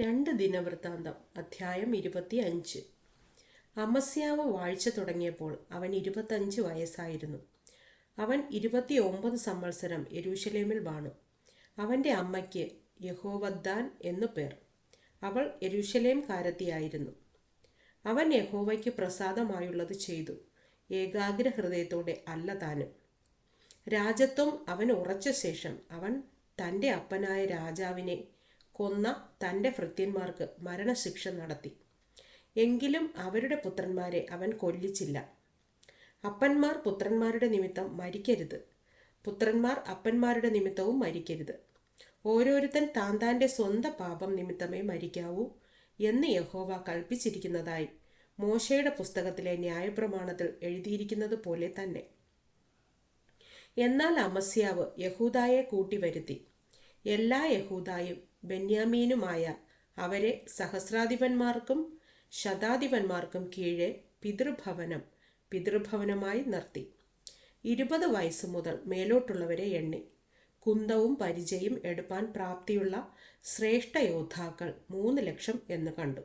രണ്ട് ദിനവൃത്താന്തം അധ്യായം ഇരുപത്തി അഞ്ച് അമസ്യാവ് വാഴ്ച തുടങ്ങിയപ്പോൾ അവൻ ഇരുപത്തഞ്ച് വയസ്സായിരുന്നു. അവൻ ഇരുപത്തി ഒമ്പത് സംവത്സരം യെരൂശലേമിൽ വാണു. അവന്റെ അമ്മയ്ക്ക് യഹോവദ്ദാൻ എന്നു പേർ. അവൾ യെരൂശലേംകാരത്തിയായിരുന്നു. അവൻ യഹോവയ്ക്ക് പ്രസാദമായുള്ളത് ചെയ്തു. ഏകാഗ്ര ഹൃദയത്തോടെ അല്ല താനും. രാജത്വം അവൻ ഉറച്ച ശേഷം അവൻ തന്റെ അപ്പനായ രാജാവിനെ കൊന്ന തന്റെ ഭൃത്യന്മാർക്ക് മരണശിക്ഷ നടത്തി. എങ്കിലും അവരുടെ പുത്രന്മാരെ അവൻ കൊല്ലിച്ചില്ല. അപ്പന്മാർ പുത്രന്മാരുടെ നിമിത്തം മരിക്കരുത്. പുത്രന്മാർ അപ്പന്മാരുടെ നിമിത്തവും മരിക്കരുത്. ഓരോരുത്തൻ താൻ താന്റെ സ്വന്തം പാപം നിമിത്തമേ മരിക്കാവൂ എന്ന് യഹോവ കൽപ്പിച്ചിരിക്കുന്നതായി മോശയുടെ പുസ്തകത്തിലെ ന്യായപ്രമാണത്തിൽ എഴുതിയിരിക്കുന്നത് പോലെ തന്നെ. എന്നാൽ അമസ്യാവ് യഹൂദായെ കൂട്ടിവരുത്തി. എല്ലാ യഹൂദായും ബെന്യാമീനുമായ അവരെ സഹസ്രാധിപന്മാർക്കും ശതാധിപന്മാർക്കും കീഴെ പിതൃഭവനം പിതൃഭവനമായി നിർത്തി. ഇരുപത് വയസ്സ് മുതൽ മേലോട്ടുള്ളവരെ എണ്ണി. കുന്തവും പരിചയും എടുപ്പാൻ പ്രാപ്തിയുള്ള ശ്രേഷ്ഠ യോദ്ധാക്കൾ മൂന്ന് ലക്ഷം എന്ന് കണ്ടു.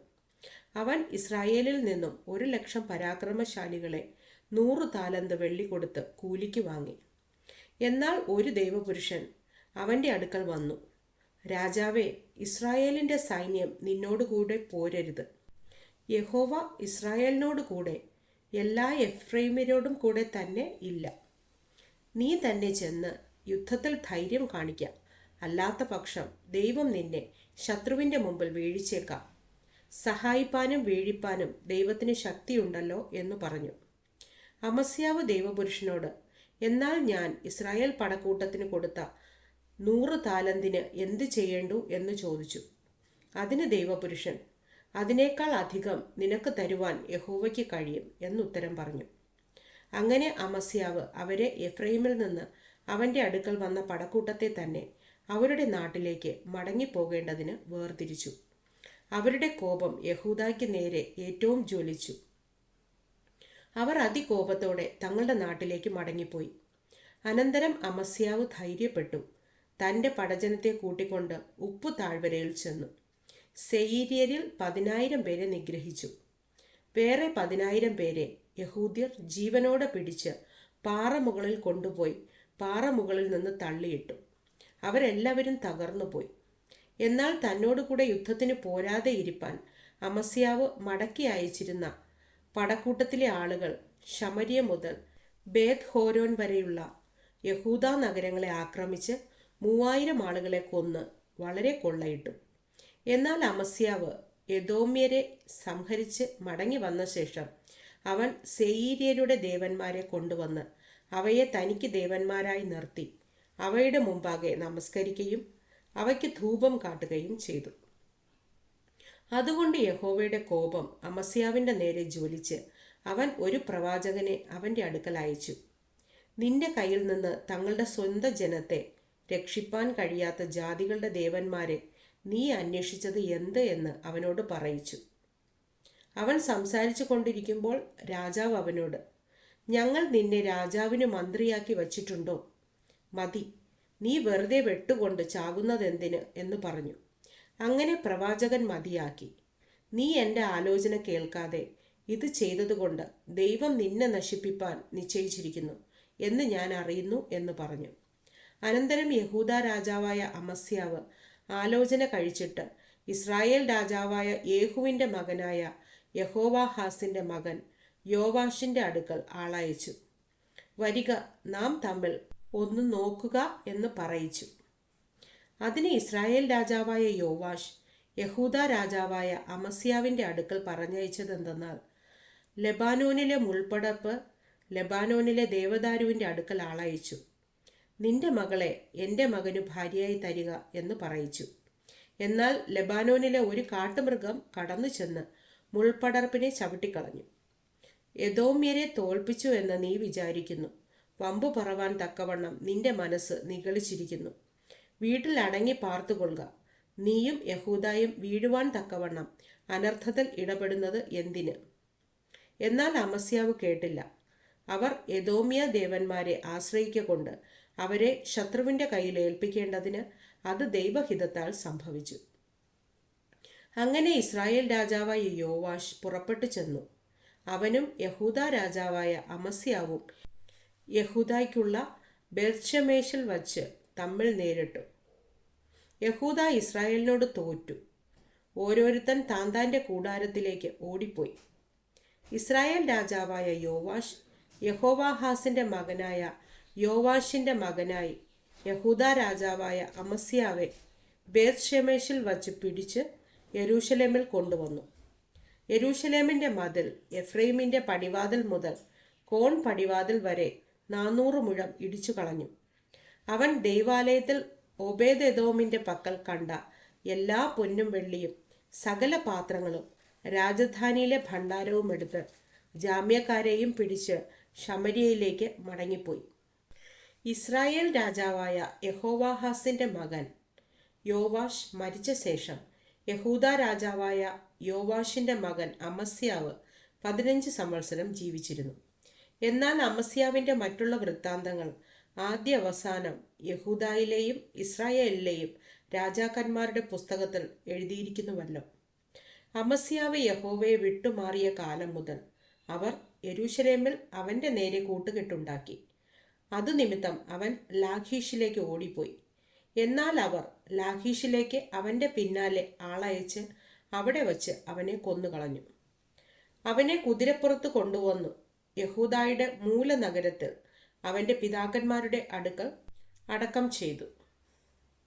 അവൻ ഇസ്രായേലിൽ നിന്നും ഒരു ലക്ഷം പരാക്രമശാലികളെ നൂറ് താലന്ത് വെള്ളി കൊടുത്ത് കൂലിക്ക് വാങ്ങി. എന്നാൽ ഒരു ദൈവപുരുഷൻ അവന്റെ അടുക്കൽ വന്നു. രാജാവേ ഇസ്രായേലിന്റെ സൈന്യം നിന്നോടുകൂടെ പോരരുത്. യഹോവ ഇസ്രായേലിനോട് കൂടെ എല്ലാ എഫ്രൈമിനോടും കൂടെ തന്നെ ഇല്ല. നീ തന്നെ ചെന്ന് യുദ്ധത്തിൽ ധൈര്യം കാണിക്കാം. അല്ലാത്ത പക്ഷം ദൈവം നിന്നെ ശത്രുവിന്റെ മുമ്പിൽ വീഴിച്ചേക്കാം. സഹായിപ്പാനും വീഴിപ്പാനും ദൈവത്തിന് ശക്തിയുണ്ടല്ലോ എന്ന് പറഞ്ഞു. അമസ്യാവ് ദൈവപുരുഷനോട് എന്നാൽ ഞാൻ ഇസ്രായേൽ പടക്കൂട്ടത്തിന് കൊടുത്ത നൂറ് താലന്തിന് എന്ത് ചെയ്യേണ്ടു എന്ന് ചോദിച്ചു. അതിന് ദൈവപുരുഷൻ അതിനേക്കാൾ അധികം നിനക്ക് തരുവാൻ യഹോവയ്ക്ക് കഴിയും എന്നുത്തരം പറഞ്ഞു. അങ്ങനെ അമസ്യാവ് അവരെ എഫ്രൈമിൽ നിന്ന് അവന്റെ അടുക്കൽ വന്ന പടക്കൂട്ടത്തെ തന്നെ അവരുടെ നാട്ടിലേക്ക് മടങ്ങിപ്പോകേണ്ടതിന് വേർതിരിച്ചു. അവരുടെ കോപം യഹൂദായ്ക്ക് നേരെ ഏറ്റവും ജ്വലിച്ചു. അവർ അതികോപത്തോടെ തങ്ങളുടെ നാട്ടിലേക്ക് മടങ്ങിപ്പോയി. അനന്തരം അമസ്യാവ് ധൈര്യപ്പെട്ടു. തന്റെ പടജനത്തെ കൂട്ടിക്കൊണ്ട് ഉപ്പു താഴ്വരയിൽ ചെന്നു. സെയ്രിയരിൽ പതിനായിരം പേരെ നിഗ്രഹിച്ചു. വേറെ പതിനായിരം പേരെ യഹൂദ്യർ ജീവനോടെ പിടിച്ച് പാറമുകളിൽ കൊണ്ടുപോയി പാറമുകളിൽ നിന്ന് തള്ളിയിട്ടു. അവരെല്ലാവരും തകർന്നുപോയി. എന്നാൽ തന്നോടുകൂടെ യുദ്ധത്തിന് പോരാതെ ഇരിപ്പാൻ അമസ്യാവ് മടക്കി അയച്ചിരുന്ന പടക്കൂട്ടത്തിലെ ആളുകൾ ശമരിയ മുതൽ ബേത് ഹോരോൻ വരെയുള്ള യഹൂദ നഗരങ്ങളെ ആക്രമിച്ച് മൂവായിരം ആളുകളെ കൊന്ന് വളരെ കൊള്ളയിട്ടു. എന്നാൽ അമസ്യാവ് യദോമ്യരെ സംഹരിച്ച് മടങ്ങി വന്ന ശേഷം അവൻ സെയീര്യരുടെ ദേവന്മാരെ കൊണ്ടുവന്ന് അവയെ തനിക്ക് ദേവന്മാരായി നിർത്തി. അവയുടെ മുമ്പാകെ നമസ്കരിക്കുകയും അവയ്ക്ക് ധൂപം കാട്ടുകയും ചെയ്തു. അതുകൊണ്ട് യഹോവയുടെ കോപം അമസ്യാവിന്റെ നേരെ ജ്വലിച്ച് അവൻ ഒരു പ്രവാചകനെ അവന്റെ അടുക്കൽ അയച്ചു. നിന്റെ കയ്യിൽ നിന്ന് തങ്ങളുടെ സ്വന്തം ജനത്തെ രക്ഷിപ്പാൻ കഴിയാത്ത ജാതികളുടെ ദേവന്മാരെ നീ അന്വേഷിച്ചത് എന്ത് എന്ന് അവനോട് പറയിച്ചു. അവൻ സംസാരിച്ചു കൊണ്ടിരിക്കുമ്പോൾ രാജാവ് അവനോട് ഞങ്ങൾ നിന്നെ രാജാവിന് മന്ത്രിയാക്കി വച്ചിട്ടുണ്ടോ? മതി നീ വെറുതെ വെട്ടുകൊണ്ട് ചാകുന്നതെന്തിന്? എന്ന് പറഞ്ഞു. അങ്ങനെ പ്രവാചകൻ മതിയാക്കി നീ എന്റെ ആലോചന കേൾക്കാതെ ഇത് ചെയ്തതുകൊണ്ട് ദൈവം നിന്നെ നശിപ്പിപ്പാൻ നിശ്ചയിച്ചിരിക്കുന്നു എന്ന് ഞാൻ അറിയുന്നു എന്ന് പറഞ്ഞു. അനന്തരം യഹൂദ രാജാവായ അമസ്യാവ് ആലോചന കഴിച്ചിട്ട് ഇസ്രായേൽ രാജാവായ യേഹുവിന്റെ മകനായ യഹോവാഹാസിന്റെ മകൻ യോവാഷിന്റെ അടുക്കൽ ആളയച്ചു. വരിക നാം തമ്മിൽ ഒന്ന് നോക്കുക എന്ന് പറയിച്ചു. അതിന് ഇസ്രായേൽ രാജാവായ യോവാഷ് യഹൂദ രാജാവായ അമസ്യാവിന്റെ അടുക്കൽ പറഞ്ഞയച്ചതെന്തെന്നാൽ ലെബാനോനിലെ മുൾപ്പടപ്പ് ലെബാനോനിലെ ദേവദാരുവിന്റെ അടുക്കൽ ആളയച്ചു. നിന്റെ മകളെ എന്റെ മകനു ഭാര്യയായി തരിക എന്ന് പറയിച്ചു. എന്നാൽ ലെബാനോനിലെ ഒരു കാട്ടുമൃഗം കടന്നു ചെന്ന് മുൾപടർപ്പിനെ ചവിട്ടിക്കളഞ്ഞു. യദോമ്യരെ തോൽപ്പിച്ചു എന്ന് നീ വിചാരിക്കുന്നു. വമ്പു പറവാൻ തക്കവണ്ണം നിന്റെ മനസ്സ് നിഗളിച്ചിരിക്കുന്നു. വീട്ടിൽ അടങ്ങി പാർത്തുകൊള്ളുക. നീയും യഹൂദായും വീഴുവാൻ തക്കവണ്ണം അനർത്ഥത്തിൽ ഇടപെടുന്നത് എന്തിന്? എന്നാൽ അമസ്യാവ് കേട്ടില്ല. അവർ യദോമ്യ ദേവന്മാരെ ആശ്രയിക്കൊണ്ട് അവരെ ശത്രുവിന്റെ കയ്യിൽ ഏൽപ്പിക്കേണ്ടതിന് അത് ദൈവഹിതത്താൽ സംഭവിച്ചു. അങ്ങനെ ഇസ്രായേൽ രാജാവായ യോവാഷ് പുറപ്പെട്ടു ചെന്നു. അവനും യഹൂദ രാജാവായ അമസ്യാവും യഹൂദയ്ക്കുള്ള ബെൽഷമേഷിൽ വച്ച് തമ്മിൽ നേരിട്ടു. യഹൂദ ഇസ്രായേലിനോട് തോറ്റു. ഓരോരുത്തൻ താന്താന്റെ കൂടാരത്തിലേക്ക് ഓടിപ്പോയി. ഇസ്രായേൽ രാജാവായ യോവാഷ് യഹോവാഹാസിന്റെ മകനായ യോവാഷിന്റെ മകനായി യഹൂദ രാജാവായ അമസ്യാവെ ബേത്ഷമേഷിൽ വച്ച് പിടിച്ച് യരൂഷലേമിൽ കൊണ്ടുവന്നു. യരൂഷലേമിന്റെ മതിൽ എഫ്രൈമിന്റെ പടിവാതിൽ മുതൽ കോൺ പടിവാതിൽ വരെ നാനൂറ് മുഴം ഇടിച്ചു കളഞ്ഞു. അവൻ ദൈവാലയത്തിൽ ഒബേദെദോമിന്റെ പക്കൽ കണ്ട എല്ലാ പൊന്നും വെള്ളിയും സകല പാത്രങ്ങളും രാജധാനിയിലെ ഭണ്ഡാരവും എടുത്ത് ജാമ്യക്കാരെയും പിടിച്ച് ഷമരിയയിലേക്ക് മടങ്ങിപ്പോയി. ഇസ്രായേൽ രാജാവായ യഹോവാഹാസിന്റെ മകൻ യോവാഷ് മരിച്ച ശേഷം യഹൂദ രാജാവായ യോവാഷിന്റെ മകൻ അമസ്യാവ് പതിനഞ്ച് സംവത്സരം ജീവിച്ചിരുന്നു. എന്നാൽ അമസ്യാവിന്റെ മറ്റുള്ള വൃത്താന്തങ്ങൾ ആദ്യ അവസാനം യഹൂദായിലെയും ഇസ്രായേലിലെയും രാജാക്കന്മാരുടെ പുസ്തകത്തിൽ എഴുതിയിരിക്കുന്നുവല്ലോ. അമസ്യാവ് യഹോവയെ വിട്ടുമാറിയ കാലം മുതൽ അവർ യരൂശലേമിൽ അവന്റെ നേരെ കൂട്ടുകെട്ടുണ്ടാക്കി. അതു നിമിത്തം അവൻ ലാഖീഷിലേക്ക് ഓടിപ്പോയി. എന്നാൽ അവർ ലാഖീഷിലേക്ക് അവന്റെ പിന്നാലെ ആളയച്ച് അവിടെ വച്ച് അവനെ കൊന്നുകളഞ്ഞു. അവനെ കുതിരപ്പുറത്ത് കൊണ്ടുവന്നു. യഹൂദായുടെ മൂലനഗരത്തിൽ അവന്റെ പിതാക്കന്മാരുടെ അടുക്കൽ അടക്കം ചെയ്തു.